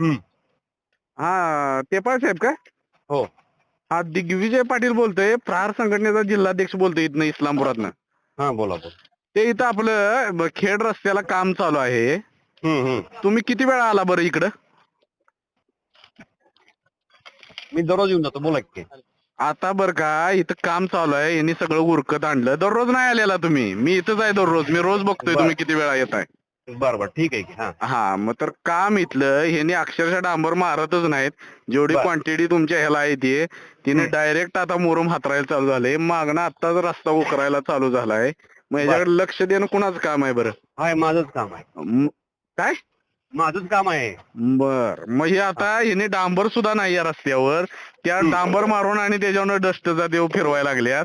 हम्म. हा टेपाळ साहेब का? हो. हा दिग्विजय पाटील बोलतोय प्रहार संघटनेचा जिल्हाध्यक्ष बोलतोय इथनं इस्लामपुरातनं. हा बोला बोला. ते इथं आपलं ब- खेड रस्त्याला काम चालू आहे. हम्म, हम्म. तुम्ही किती वेळा आला बरं इकडं? मी दररोज येऊन जातो बोला की. आता बरं का इथं काम चालू आहे यांनी सगळं उरकत आणलं. दररोज नाही आलेला तुम्ही. मी इथंच आहे दररोज. मी रोज बघतोय. तुम्ही किती वेळा येत आहे बरं बरं. ठीक आहे की. हा. हा मग तर काम इथलं ह्यांनी अक्षरशः डांबर मारतच नाहीत. जेवढी बरं. क्वांटिटी तुमच्या ह्याला आहे ती तिने. डायरेक्ट आता मोरम हातरायला चालू झाले मागणं आत्ताच रस्ता उकरायला चालू झालाय मग ह्याच्याकडे लक्ष देणं कुणाचं काम आहे बरं? हाय माझंच काम आहे. म- काय? माझंच काम आहे. बर. मग हे आता ह्याने डांबर सुद्धा नाही या रस्त्यावर. त्या हम्म. डांबर मारून आणि त्याच्यावर डस्टचा देव फिरवायला लागल्यात.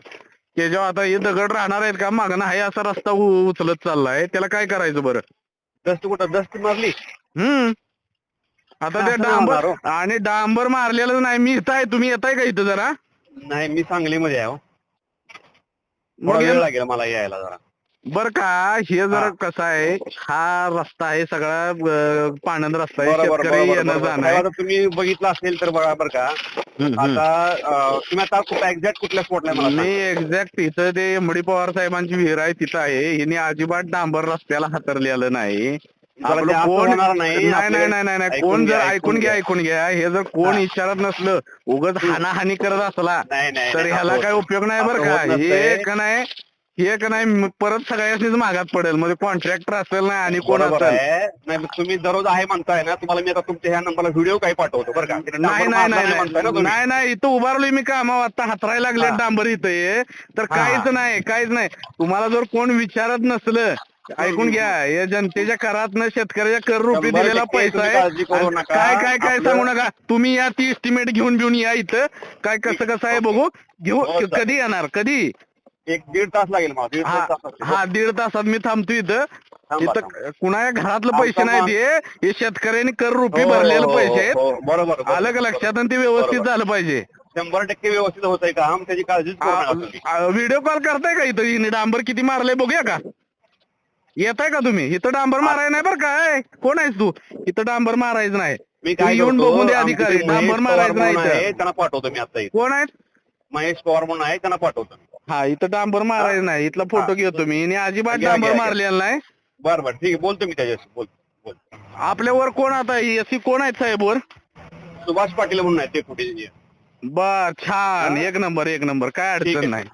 त्याच्यावर आता हे दगड राहणार आहेत का? मागणं हाय असा रस्ता उ- उचलत चाललाय. त्याला काय करायचं बरं? दस्त कुठं? दस्त मारली? हम्म. आता ते असं डांबर होणार. आणि डांबर मारलेलं नाही. मी इथं आहे तुम्ही येताय का इथं जरा? नाही मी सांगलीमध्ये आहे हो. मग थोडा वेळ हे- लागेल मला यायला जरा. बर का हे जरा. कसं आहे हा रस्ता आहे सगळा पाणंद रस्ता आहे बरोबर शेतकरी बरोबर येणं बरोबर. जाणं आहे आता तुम्ही बघितलं असेल तर बघा बरं का. आता अं, तुम्ही आता एक्झॅक्ट कुठल्या स्पॉटला मला मी सांगा. एक्झॅक्ट तिथं ते मडी पवार साहेबांची विहीर आहे तिथं आहे हिने अजिबात डांबर रस्त्याला हातरलेलं नाही जरा आपलं कोण होणार नाही नाही नाही आपल्याला- नाही नाही नाही ऐकून कोण जर घ्या, ऐकून ऐकून घ्या घ्या. ऐकून घ्या हे जर कोण हा. विचारत नसलं उगाच हानाहानी करत असला नाही नाही तर नाही, ह्याला असं काय होत- उपयोग नाही बरं असं का होत नसतंय. हे का नाही हे का नाही परत सगळ्यांनीच मागात पडेल. म्हणजे कॉन्ट्रॅक्टर असेल नाही आणि कोण बरोबर असेल. आहे. नाही मग तुम्ही दररोज आहे म्हणताय ना तुम्हाला मी आता तुमच्या ह्या नंबरला व्हिडिओ काही पाठवतो बरं का. नाही number नाही मारला नाही म्हणताय ना नाही तुम्ही. नाही नाही इथं उभारलोय मी कामावर आता हातरायला लागले हा. डांबर इथं हे. तर हा. काहीच नाही काहीच नाही. तुम्हाला जर कोण विचारत नसलं ऐकून घ्या. हे जनतेच्या करातनं शेतकऱ्याच्या कर रुपी शंभर दिलेला टक्के पैसा तुम्ही आहे. काळजी करू आणि नका. काय काय काय आपलं- सांगू नका. तुम्ही या ती एस्टिमेट घेऊन घेऊन या इथं. काय कसं कसं आहे बघू. घेऊ हो, चालेल. कधी येणार? कधी? एक दीड तास लागेल मला दीड हा. हा दीड तासात मी थांबतो इथं. थांबा, इथं कुणाच्या घरातलं पैसे नाही ते. हे शेतकऱ्यांनी कर रुपी हो, भरलेले हो, पैसे आहेत. हो, हो, बरोबर बरोबर. आलं का लक्षात? आणि ते व्यवस्थित बरोबर. झालं पाहिजे. शंभर टक्के व्यवस्थित होत आहे काम त्याची काळजीच करू नका तुम्ही. व्हिडिओ कॉल करताय का इथं? हिने डांबर किती मारलंय बघूया का? येताय का तुम्ही? इथं डांबर माराय नाही बरं काय कोण आहेस तू? इथं डांबर मारायचं नाही. मी काय येऊन करतो, बघून दे आमचे अधिकारी. डांबर पवार मारायचं नाही म्हणून आहे, इथं त्यांना पाठवतो मी आता इथं. कोण आहेत? महेश पवार म्हणून आहे त्यांना पाठवतो मी. हा इथं डांबर मारायचं नाही इथला फोटो. घेतो मी. आणि अजिबात घ्या, डांबर घ्या, घ्या. मारलेला नाही. बरं बरं ठीक आहे बोलतो मी त्याच्याशी बोल बोल. आपल्यावर कोण आता एसी कोण आहेत साहेब वर? सुभाष पाटील म्हणून आहे ते कुठे बर छान? एक नंबर एक नंबर. काय ठीक अडचण आहे. नाही.